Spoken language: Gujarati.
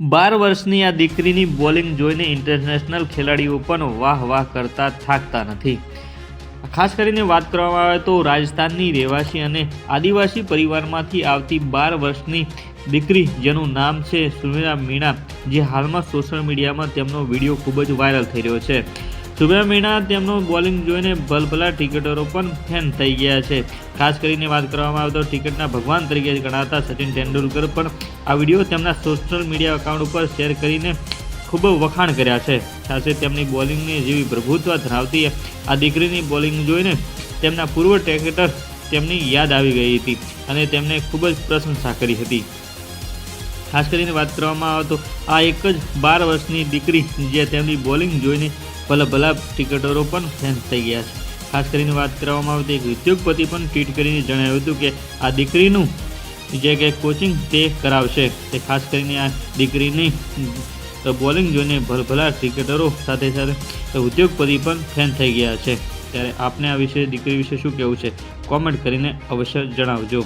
બાર વર્ષની આ દીકરીની બોલિંગ જોઈને ઇન્ટરનેશનલ ખેલાડીઓ પણ વાહ વાહ કરતા થાકતા નથી. ખાસ કરીને વાત કરવામાં આવે તો રાજસ્થાનની રહેવાસી અને આદિવાસી પરિવારમાંથી આવતી બાર વર્ષની દીકરી જેનું નામ છે સુમિરા મીણા, જે હાલમાં સોશિયલ મીડિયામાં તેમનો વીડિયો ખૂબ જ વાયરલ થઈ રહ્યો છે. સુમિરા મીણા તેમનો બોલિંગ જોઈને ભલભલા ક્રિકેટરો પણ ફેન થઈ ગયા છે. ખાસ કરીને વાત કરવામાં આવે તો ક્રિકેટના ભગવાન તરીકે ગણાતા સચિન તેંડુલકર પણ આ વીડિયો તેમના સોશિયલ મીડિયા એકાઉન્ટ ઉપર શેર કરીને ખૂબ વખાણ કર્યા છે. સાથે તેમની બોલિંગની જેવી પ્રભુત્વ ધરાવતી આ દીકરીની બોલિંગ જોઈને તેમના પૂર્વ ક્રિકેટર તેમની યાદ આવી ગઈ હતી અને તેમને ખૂબ જ પ્રશંસા કરી હતી. ખાસ કરીને વાત કરવામાં આવે તો આ એક જ બાર વર્ષની દીકરી જે તેમની બોલિંગ જોઈને ભલા ભલા ક્રિકેટરો પણ ફેન થઈ ગયા છે. ખાસ કરીને વાત કરવામાં આવે તો એક ઉદ્યોગપતિ પણ ટ્વીટ કરીને જણાવ્યું હતું કે આ દીકરીનું જે કે કોચિંગ તે કરાવશે. તે ખાસ કરીને આ દીકરીની બોલિંગ જોઈને ભલભલા ક્રિકેટરો સાથે સાથે ઉદ્યોગપતિ પણ ફેન થઈ ગયા છે. ત્યારે આપને આ વિશે, દીકરી વિશે શું કહેવું છે? કોમેન્ટ કરીને અવશ્ય જણાવજો.